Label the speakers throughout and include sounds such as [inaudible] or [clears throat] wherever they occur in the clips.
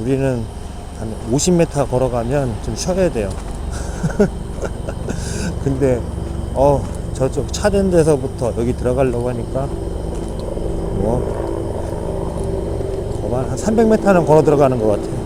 Speaker 1: 우리는 한 50m 걸어가면 좀 쉬어야 돼요. [laughs] 근데 어 저쪽 차된 데서부터 여기 들어가려고 하니까 뭐 거만 한 300m는 걸어 들어가는 것 같아요.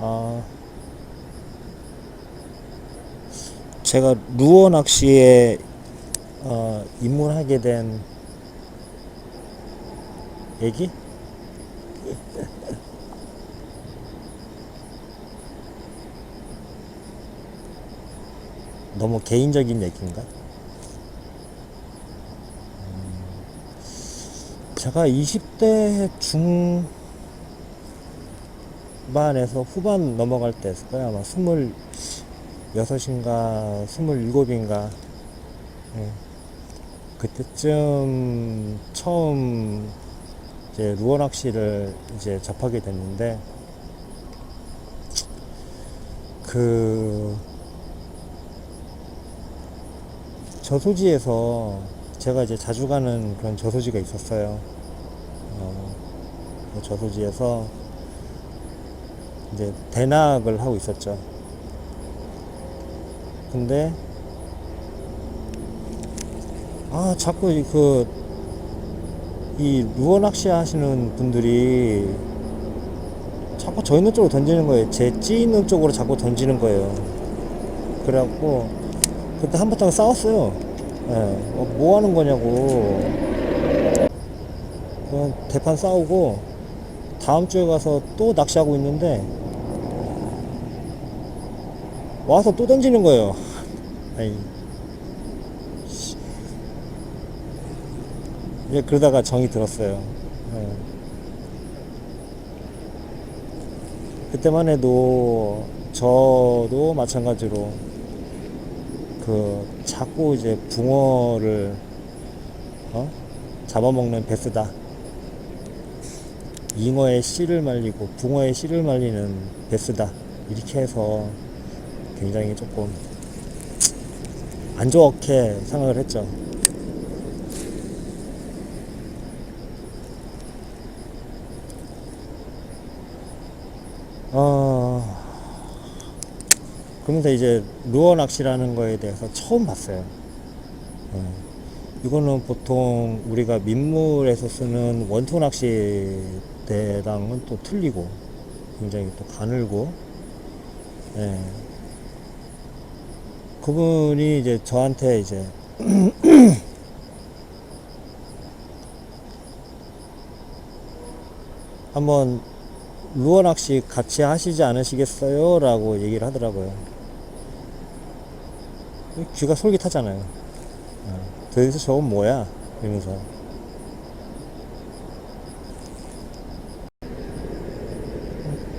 Speaker 1: 아 제가 루어 낚시에 어, 입문하게 된 얘기? 너무 개인적인 얘기인가? 음, 제가 20대 중반에서 후반 넘어갈 때였을 거예요. 아마 26인가 27인가. 예. 그때쯤 처음 이제 루어 낚시를 이제 접하게 됐는데 그 저소지에서 제가 이제 자주 가는 그런 저소지가 있었어요. 어, 그 저소지에서 이제 대낙을 하고 있었죠. 근데 아 자꾸 이그 이 루어 낚시 하시는 분들이 자꾸 저 있는 쪽으로 던지는 거예요. 제 찌 있는 쪽으로 자꾸 던지는 거예요. 그래갖고 그때 한바탕 싸웠어요. 예, 어, 뭐 하는 거냐고. 그냥 대판 싸우고 다음 주에 가서 또 낚시하고 있는데 와서 또 던지는 거예요. 아이. 이제 그러다가 정이 들었어요. 예. 그때만 해도 저도 마찬가지로 그 자꾸 이제 붕어를 어? 잡아먹는 베스다. 잉어의 씨를 말리고 붕어의 씨를 말리는 베스다. 이렇게 해서 굉장히 조금 안 좋게 생각을 했죠. 그러면서 이제 루어 낚시라는 거에 대해서 처음 봤어요. 예. 이거는 보통 우리가 민물에서 쓰는 원투 낚시대랑은 또 틀리고 굉장히 또 가늘고 예. 그분이 이제 저한테 이제 [clears throat] 한번 루어 낚시 같이 하시지 않으시겠어요? 라고 얘기를 하더라고요. 귀가 솔깃하잖아요. 어, 도대체 저건 뭐야? 이러면서.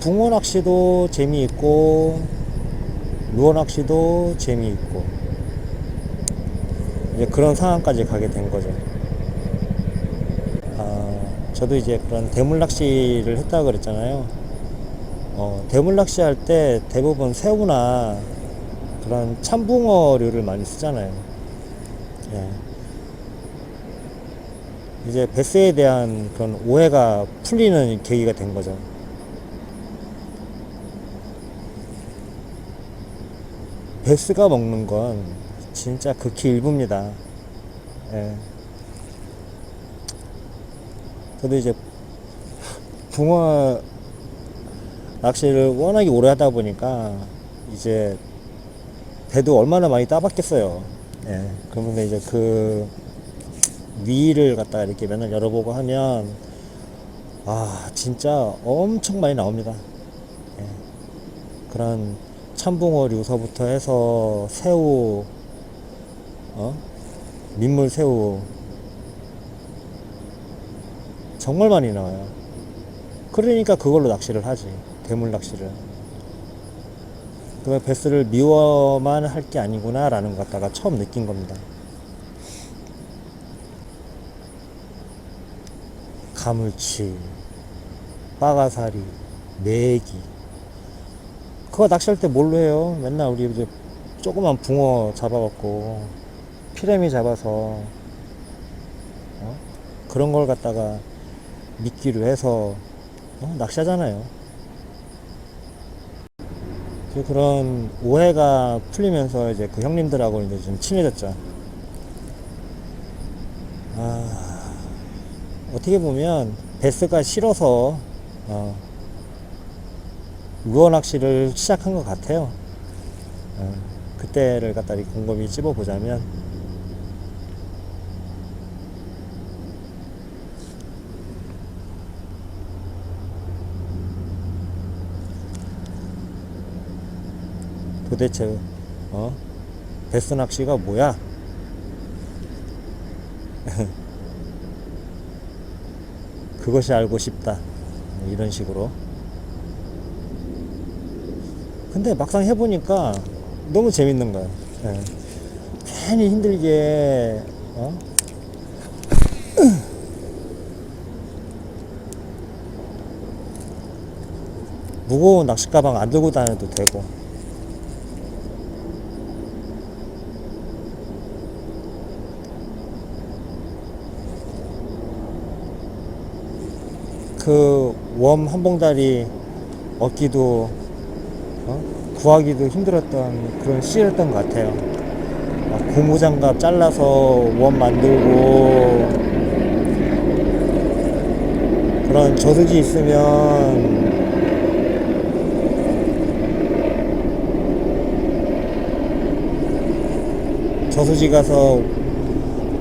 Speaker 1: 붕어 낚시도 재미있고, 루어 낚시도 재미있고, 이제 그런 상황까지 가게 된 거죠. 아, 저도 이제 그런 대물 낚시를 했다고 그랬잖아요. 어, 대물 낚시 할 때 대부분 새우나 그런 참붕어류를 많이 쓰잖아요. 예. 이제 베스에 대한 그런 오해가 풀리는 계기가 된 거죠. 베스가 먹는 건 진짜 극히 일부입니다. 예. 저도 이제 붕어 낚시를 워낙에 오래 하다 보니까 이제 배도 얼마나 많이 따봤겠어요. 예. 그러면 이제 그 위를 갖다가 이렇게 맨날 열어보고 하면 아 진짜 엄청 많이 나옵니다. 예. 그런 참붕어 류서부터 해서 새우, 어? 민물 새우 정말 많이 나와요. 그러니까 그걸로 낚시를 하지. 대물 낚시를. 그 베스를 미워만 할 게 아니구나라는 것 갖다가 처음 느낀 겁니다. 가물치, 빠가사리, 메기. 그거 낚시할 때 뭘로 해요? 맨날 우리 이제 조그만 붕어 잡아갖고 피레미 잡아서 어? 그런 걸 갖다가 미끼로 해서 어, 낚시하잖아요. 이제 그런 오해가 풀리면서 이제 그 형님들하고 이제 좀 친해졌죠. 아, 어떻게 보면 베스가 싫어서 어, 루어 낚시를 시작한 것 같아요. 어, 그때를 갖다 이 곰곰이 찝어보자면 도대체 어 베스 낚시가 뭐야? [laughs] 그것이 알고 싶다 뭐 이런 식으로 근데 막상 해보니까 너무 재밌는 거야 예. 괜히 힘들게 어? [clears throat] 무거운 낚시 가방 안 들고 다녀도 되고 그 웜 한 봉다리 얻기도 어? 구하기도 힘들었던 그런 시절이었던 것 같아요. 막 고무장갑 잘라서 웜 만들고 그런 저수지 있으면 저수지 가서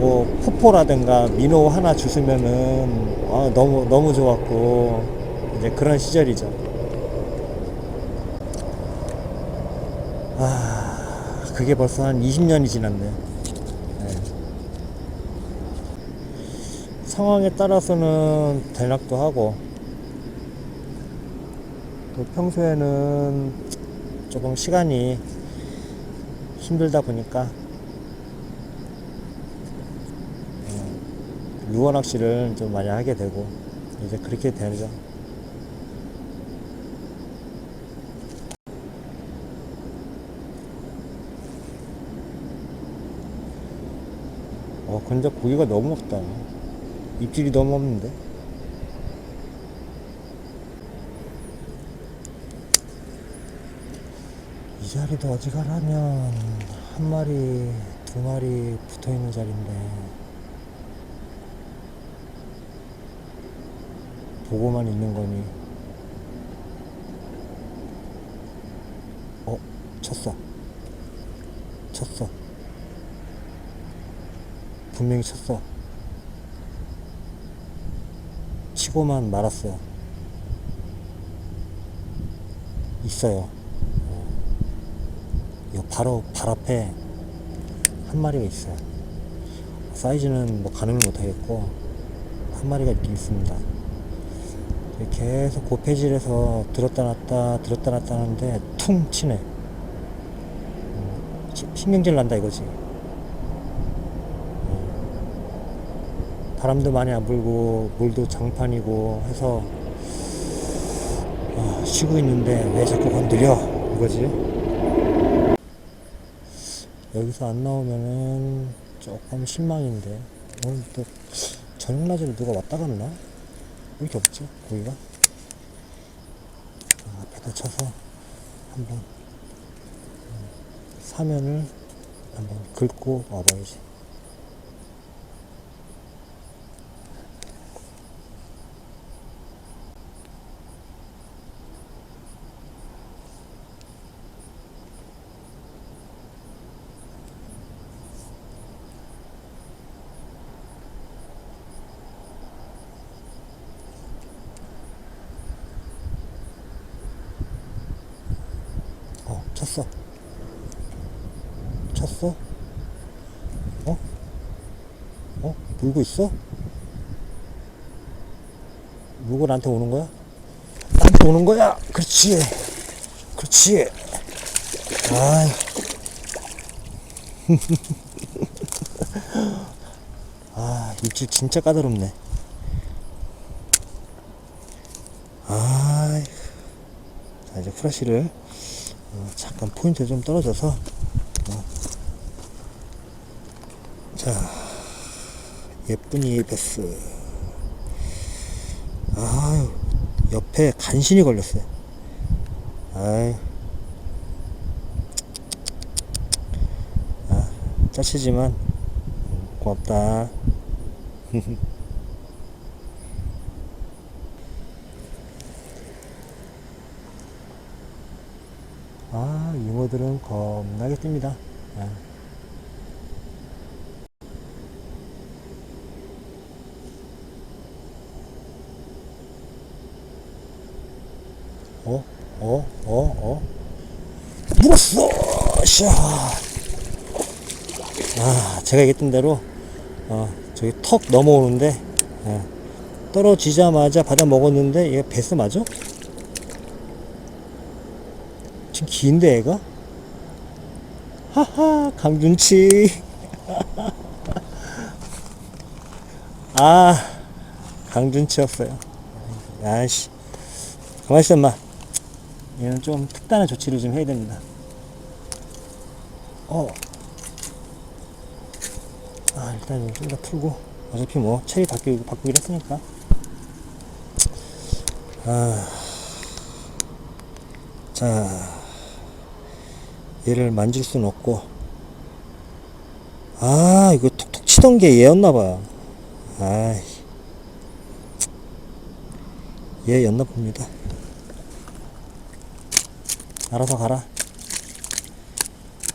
Speaker 1: 뭐 포포라든가 민호 하나 주시면은 아, 너무 너무 좋았고 이제 그런 시절이죠. 아 그게 벌써 한 20년이 지났네. 네. 상황에 따라서는 대낙도 하고 또 평소에는 조금 시간이 힘들다 보니까 루어 낚시를 좀 많이 하게 되고 이제 그렇게 되죠. 어, 근데 고기가 너무 없다. 입질이 너무 없는데. 이 자리도 어지간하면 한 마리, 두 마리 붙어 있는 자리인데. 보고만 있는 거니. 어, 쳤어. 쳤어. 분명히 쳤어. 치고만 말았어요. 있어요. 어. 요 바로 발 앞에 한 마리가 있어요. 사이즈는 뭐 가늠을 못하겠고 한 마리가 있긴 있습니다. 계속 고폐질에서 들었다 놨다 들었다 놨다 하는데 퉁 치네. 음, 시- 신경질 난다 이거지. 음, 바람도 많이 안 불고 물도 장판이고 해서 아, 쉬고 있는데 왜 자꾸 건드려? 이거지. 여기서 안 나오면은 조금 실망인데. 오늘 또 저녁 낮에는 누가 왔다 갔나? 왜 이렇게 없지? 고기가? 아, 앞에다 쳐서 한번 음, 사면을 한번 긁고 와봐야지. 어, 쳤어. 쳤어? 어? 어? 물고 있어? 물고 나한테 오는 거야? 나한테 오는 거야? 그렇지. 그렇지. 아이. [laughs] 아, 입질 진짜 까다롭네. 아이. 자, 이제 프라시를 어, 잠깐 포인트 좀 떨어져서 어. 자 예쁜이 베스 아유 옆에 간신히 걸렸어요. 아이. 아, 짜치지만 고맙다. [laughs] 아, 잉어들은 겁나게 뜹니다. 아. 어? 어? 어? 어? 물었어! 샤! 아, 제가 얘기했던 대로, 어, 저기 턱 넘어오는데, 예, 떨어지자마자 받아 먹었는데, 얘가 베스 맞아? 지금 긴데, 얘가? 하하, 강준치. [laughs] 아, 강준치였어요. 야씨. 가만히 있어, 엄마. 얘는 좀 특단의 조치를 좀 해야 됩니다. 어. 아, 일단 좀더 풀고. 어차피 뭐, 체리 바뀌고, 바꾸기로 했으니까. 아. 자. 얘를 만질 수는 없고. 아, 이거 톡톡 치던 게 얘였나봐요. 아이. 얘였나 봅니다. 알아서 가라.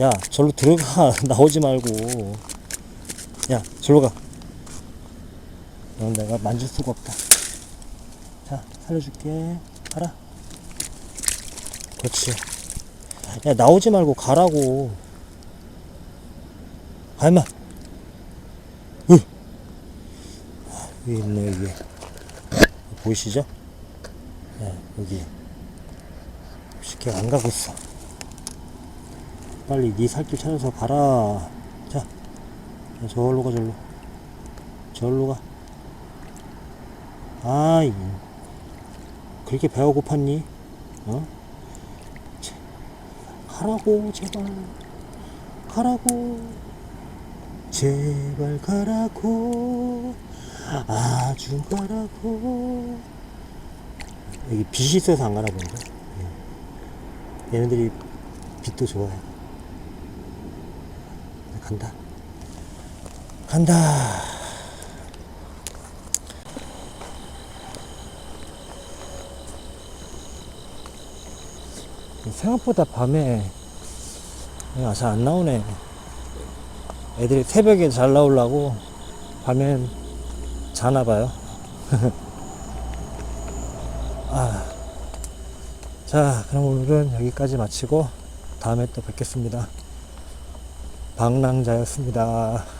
Speaker 1: 야, 절로 들어가. [laughs] 나오지 말고. 야, 절로 가. 넌 내가 만질 수가 없다. 자, 살려줄게. 가라. 그렇지. 야, 나오지 말고 가라고. 가, 임마. 으. 여기 있네, 여기. 보이시죠? 네, 여기. 쉽게 안 가고 있어. 빨리 네 살길 찾아서 가라. 자, 자, 저걸로 가, 저걸로. 저걸로 가. 아이, 그렇게 배가 고팠니? 어? 제- 가라고, 제발. 가라고. 제발 가라고. 아주 가라고. 여기 빛이 있어서 안 본데. 얘네들이 빛도 좋아해. 간다. 간다. 생각보다 밤에 잘안 나오네. 애들이 새벽에 잘 나오려고 밤엔 자나 봐요. [laughs] 아. 자, 그럼 오늘은 여기까지 마치고 다음에 또 뵙겠습니다. 방랑자였습니다.